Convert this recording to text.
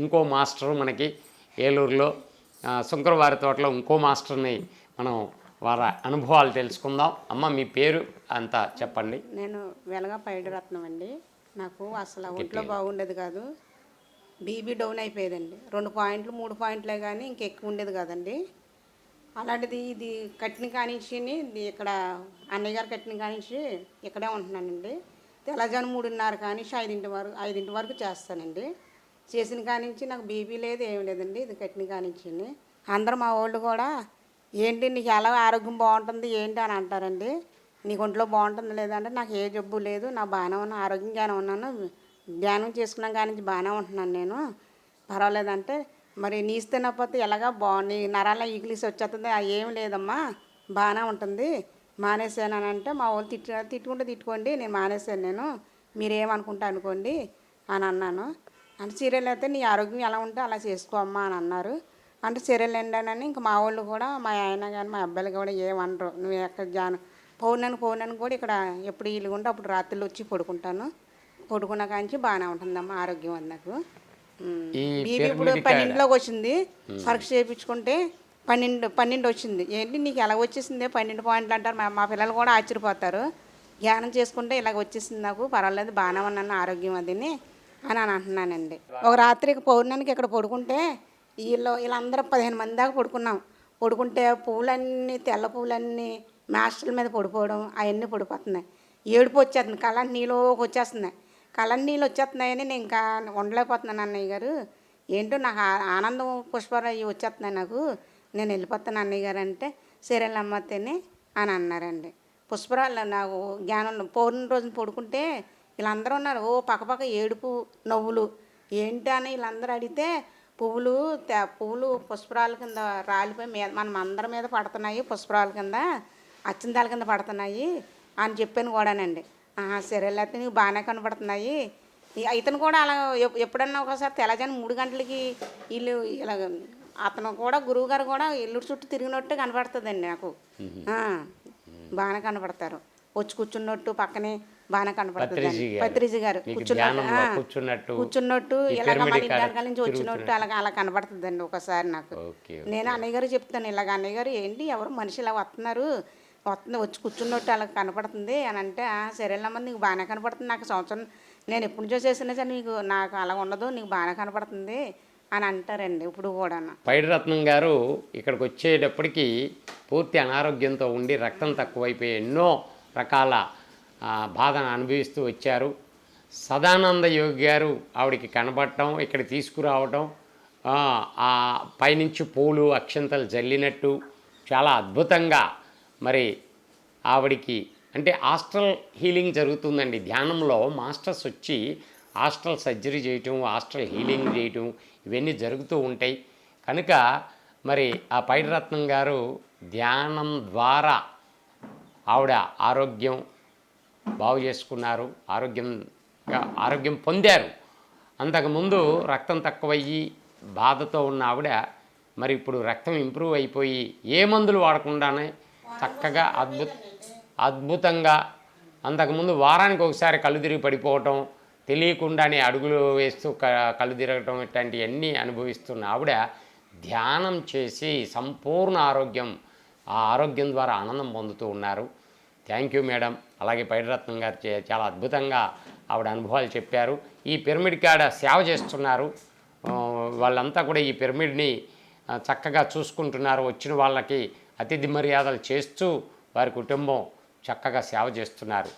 ఇంకో మాస్టర్ మనకి ఏలూరులో శుంకరవారి తోటలో ఇంకో మాస్టర్ని మనం వారి అనుభవాలు తెలుసుకుందాం. అమ్మ మీ పేరు అంతా చెప్పండి. నేను వెలగా పైడరత్నం అండి. నాకు అసలు ఒంట్లో బాగుండేది కాదు. బీబీ డౌన్ అయిపోయేదండి. రెండు పాయింట్లు మూడు పాయింట్లే కానీ ఇంకెక్కువ ఉండేది కాదండి. అలాంటిది ఇది కట్టిన కానించి ఇక్కడ అన్నయ్య గారు కట్టిన కానించి ఇక్కడే ఉంటున్నానండి. తెల్లజాను మూడున్నర కానించి ఐదింటి వరకు ఐదింటి వరకు చేస్తానండి. చేసిన కానించి నాకు బీపీ లేదు ఏమి లేదండి. ఇది కట్టిన కానించి అందరూ మా వాళ్ళు కూడా ఏంటి నీకు ఎలా ఆరోగ్యం బాగుంటుంది ఏంటి? అని అంటారండి. నీకు ఒంట్లో బాగుంటుంది లేదంటే నాకు ఏ జబ్బు లేదు నా బాగానే ఉన్నా ఆరోగ్యంగానే ఉన్నాను ధ్యానం చేసుకున్నాం కానీ బాగానే ఉంటున్నాను నేను. పర్వాలేదంటే మరి నీసు తినకపోతే ఎలాగా బాగుంది నరాల ఈగిలిసి వచ్చేస్తుంది ఏం లేదమ్మా బాగానే ఉంటుంది మానేసాను అని అంటే మా వాళ్ళు తిట్టు తిట్టుకుంటే తిట్టుకోండి నేను మానేశాను నేను మీరేమనుకుంటా అనుకోండి అని అన్నాను. అంటే సీరియల్ అయితే నీ ఆరోగ్యం ఎలా ఉంటే అలా చేసుకో అమ్మా అని అన్నారు. అంటే సీరియల్ ఎండానని ఇంకా మా వాళ్ళు కూడా మా ఆయన కానీ మా అబ్బాయిలు కూడా ఏమనరు. నువ్వు ఎక్కడ జాను పౌర్ణాన్ని పౌర్ణాన్ని కూడా ఇక్కడ ఎప్పుడు వీలు ఉంటే అప్పుడు రాత్రులు వచ్చి పడుకుంటాను. పడుకున్న కాంచి బాగానే ఉంటుందమ్మా ఆరోగ్యం అది నాకు ఉమ్. ఈ బీపీ ఇప్పుడు పన్నెండులోకి వచ్చింది. పరీక్ష చేయించుకుంటే పన్నెండు పన్నెండు వచ్చింది. ఏంటి నీకు ఎలా వచ్చేసింది? పన్నెండు పాయింట్లు అంటారు. మా మా పిల్లలు కూడా ఆశ్చర్యపోతారు. ధ్యానం చేసుకుంటే ఇలాగ వచ్చేసింది నాకు. పర్వాలేదు బాగానే ఉన్నాను ఆరోగ్యం అదిని. అని అని అంటున్నానండి. ఒక రాత్రి పౌర్ణానికి ఇక్కడ పడుకుంటే వీళ్ళు వీళ్ళందరూ పదిహేను మంది దాకా పడుకున్నాం. పడుకుంటే పువ్వులన్నీ తెల్ల పువ్వులన్నీ మాస్టర్ల మీద పడిపోవడం అవన్నీ పడిపోతున్నాయి. ఏడుపు వచ్చేస్తుంది. కళ్ళని నీళ్ళకి వచ్చేస్తున్నాయి. కళ్ళని నీళ్ళు వచ్చేస్తున్నాయని నేను ఇంకా ఉండలేకపోతున్నాను అన్నయ్య గారు. ఏంటో నాకు ఆ- ఆనందం పుష్పరాయి వచ్చేస్తున్నాయి నాకు. నేను వెళ్ళిపోతాను అన్నయ్య గారు అంటే సీరియల్ అమ్మతేనే అని అన్నారండి. పుష్పరాలు నాకు జ్ఞానం పౌర్ణమి రోజున పడుకుంటే వీళ్ళందరూ ఉన్నారు. ఓ పక్కపక్క ఏడుపు నవ్వులు. ఏంటి అని వీళ్ళందరూ అడిగితే పువ్వులు తే- పువ్వులు పుష్పరాల కింద రాలిపోయి మీద మనం అందరి మీద పడుతున్నాయి పుష్పరాల కింద అచ్చిందాల కింద పడుతున్నాయి అని చెప్పాను కూడానండి. ఆహా, సరే లేకపోతే నీకు బాగానే కనపడుతున్నాయి. ఇతను కూడా అలా ఎప్- ఎప్పుడన్నా ఒకసారి తెల్లజాని మూడు గంటలకి వీళ్ళు ఇలాగ అతను కూడా గురువు గారు కూడా ఇల్లు చుట్టూ తిరిగినట్టు కనపడుతుందండి నాకు. బాగానే కనపడతారు. వచ్చి కూర్చున్నట్టు పక్కనే బాగానే కనపడుతుంది పత్రిజీ గారు. కూర్చున్నట్టు కూర్చున్నట్టు, ఇలాగ వెనకాల నుంచి వచ్చినట్టు అలా అలా కనపడుతుందండి ఒకసారి నాకు. నేను అన్నయ్య గారు చెప్తాను ఇలాగ అన్నయ్య గారు ఏంటి ఎవరు మనిషి ఇలా వస్తున్నారు? వస్తుంది వచ్చి కూర్చున్నట్టు అలా కనపడుతుంది అని అంటే "ఆ, సరేనమ్మా నీకు బాగానే కనపడుతుంది. నాకు సంవత్సరం నేను ఎప్పటి నుంచో చేసినా సరే నీకు నాకు అలా ఉండదు నీకు బాగానే కనపడుతుంది అని అంటారండి ఇప్పుడు కూడా పైడిరత్నం గారు ఇక్కడికి వచ్చేటప్పటికి పూర్తి అనారోగ్యంతో ఉండి రక్తం తక్కువైపోయి ఎన్నో రకాల బాధను అనుభవిస్తూ వచ్చారు. సదానంద యోగి గారు ఆవిడికి కనబడటం ఇక్కడ తీసుకురావటం ఆ, పైనుంచి పూలు అక్షంతలు జల్లినట్టు చాలా అద్భుతంగా మరి ఆవిడికి అంటే హాస్టల్ హీలింగ్ జరుగుతుందండి. ధ్యానంలో మాస్టర్స్ వచ్చి హాస్టల్ సర్జరీ చేయటం హాస్టల్ హీలింగ్ చేయటం ఇవన్నీ జరుగుతూ ఉంటాయి. కనుక మరి ఆ పైడిరత్నం గారు ధ్యానం ద్వారా ఆవిడ ఆరోగ్యం బాగు చేసుకున్నారు ఆరోగ్యంగా ఆరోగ్యం పొందారు. అంతకుముందు రక్తం తక్కువయ్యి బాధతో ఉన్న ఆవిడ మరి ఇప్పుడు రక్తం ఇంప్రూవ్ అయిపోయి ఏ మందులు వాడకుండానే చక్కగా అద్భుత అద్భుతంగా అంతకుముందు వారానికి ఒకసారి కళ్ళు తిరిగి పడిపోవటం తెలియకుండానే అడుగులు వేస్తూ క కళ్ళు తిరగటం ఇట్లాంటివన్నీ అనుభవిస్తున్న ఆవిడ ధ్యానం చేసి సంపూర్ణ ఆరోగ్యం ఆ ఆరోగ్యం ద్వారా ఆనందం పొందుతూ ఉన్నారు. Thank you madam. అలాగే పైడిరత్నం గారు చాలా అద్భుతంగా ఆవిడ అనుభవాలు చెప్పారు. ఈ పిరమిడ్ కాడ సేవ చేస్తున్నారు. వాళ్ళంతా కూడా ఈ పిరమిడ్ని చక్కగా చూసుకుంటున్నారు. వచ్చిన వాళ్ళకి అతిథి మర్యాదలు చేస్తూ వారి కుటుంబం చక్కగా సేవ చేస్తున్నారు.